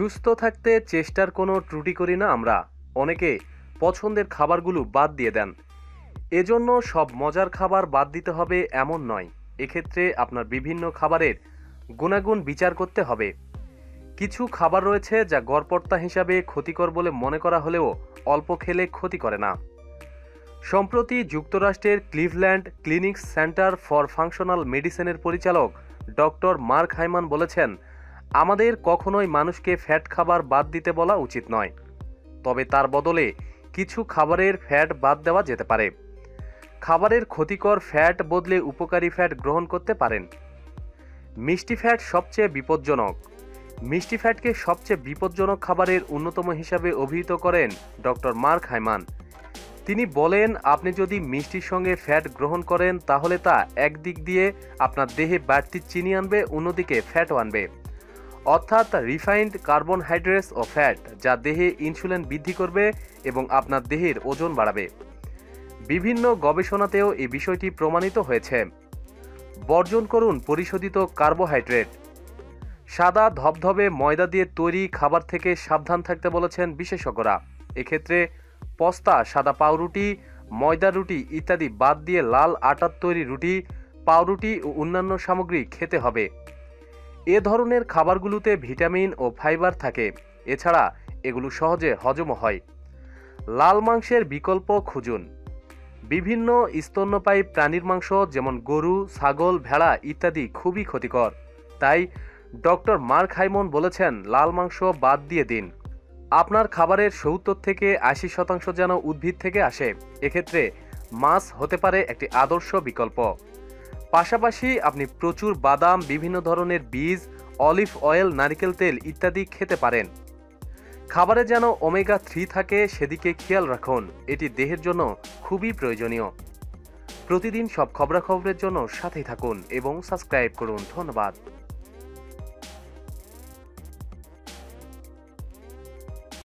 সুস্থ থাকতে চেষ্টার কোনো ত্রুটি করি না আমরা। অনেকে পছন্দের খাবারগুলো বাদ দিয়ে দেন। এজন্য সব মজার খাবার বাদ দিতে হবে এমন নয়। এক্ষেত্রে আপনার বিভিন্ন খাবারের গুণাগুণ বিচার করতে হবে। কিছু খাবার রয়েছে যা গড়পড়তা হিসাবে ক্ষতিকর বলে মনে করা হলেও অল্প খেলে ক্ষতি করে না। সম্প্রতি যুক্তরাষ্ট্রের Cleveland clinics center for functional মেডিসিনের পরিচালক ডক্টর মার্ক হাইমান বলেছেন আমাদের কখনোই মানুষকে ফ্যাট খাবার বাদ দিতে বলা উচিত নয়। তবে তার বদলে কিছু খাবারের ফ্যাট বাদ দেওয়া যেতে পারে। খাবারের ক্ষতিকর ফ্যাট বদলে উপকারী ফ্যাট গ্রহণ করতে পারেন। মিষ্টি ফ্যাট সবচেয়ে বিপজ্জনক। মিষ্টি ফ্যাটকে সবচেয়ে বিপজ্জনক খাবারের অন্যতম হিসাবে অভিহিত করেন ডক্টর মার্ক হাইমান। তিনি বলেন, আপনি যদি মিষ্টির সঙ্গে ফ্যাট গ্রহণ করেন, তাহলে তা একদিক দিয়ে আপনার দেহে বাড়তি চিনি আনবে, অন্যদিকে ফ্যাটও আনবে। অর্থাৎ রিফাইন্ড কার্বনহাইড্রেটস ও ফ্যাট যা দেহে ইনসুলিন বৃদ্ধি করবে এবং আপনার দেহের ওজন বাড়াবে। বিভিন্ন গবেষণাতেও এই বিষয়টি প্রমাণিত হয়েছে। বর্জন করুন পরিশোধিত কার্বোহাইড্রেট সাদা ধবধবে ময়দা দিয়ে তৈরি খাবার থেকে সাবধান থাকতে বলেছেন বিশেষজ্ঞরা। এক্ষেত্রে পস্তা, সাদা পাউরুটি, ময়দা রুটি ইত্যাদি বাদ দিয়ে লাল আটার তৈরি রুটি, পাউরুটি ও অন্যান্য সামগ্রী খেতে হবে। এ ধরনের খাবারগুলোতে ভিটামিন ও ফাইবার থাকে। এছাড়া এগুলো সহজে হজমও হয়। লাল মাংসের বিকল্প খুঁজুন। বিভিন্ন স্তন্যপায়ী প্রাণীর মাংস যেমন গরু, ছাগল, ভেড়া ইত্যাদি খুবই ক্ষতিকর। তাই ডক্টর মার্ক হাইমন বলেছেন, লাল মাংস বাদ দিয়ে দিন। আপনার খাবারের সত্তর থেকে আশি শতাংশ যেন উদ্ভিদ থেকে আসে। এক্ষেত্রে মাছ হতে পারে একটি আদর্শ বিকল্প। পাশাপাশি আপনি প্রচুর বাদাম, বিভিন্ন ধরনের বীজ, অলিভ অয়েল, নারিকেল তেল ইত্যাদি খেতে পারেন। খাবারে যেন ওমেগা থ্রি থাকে, সেদিকে খেয়াল রাখুন। এটি দেহের জন্য খুবই প্রয়োজনীয়। প্রতিদিন সব খবরাখবরের জন্য সাথেই থাকুন এবং সাবস্ক্রাইব করুন। ধন্যবাদ।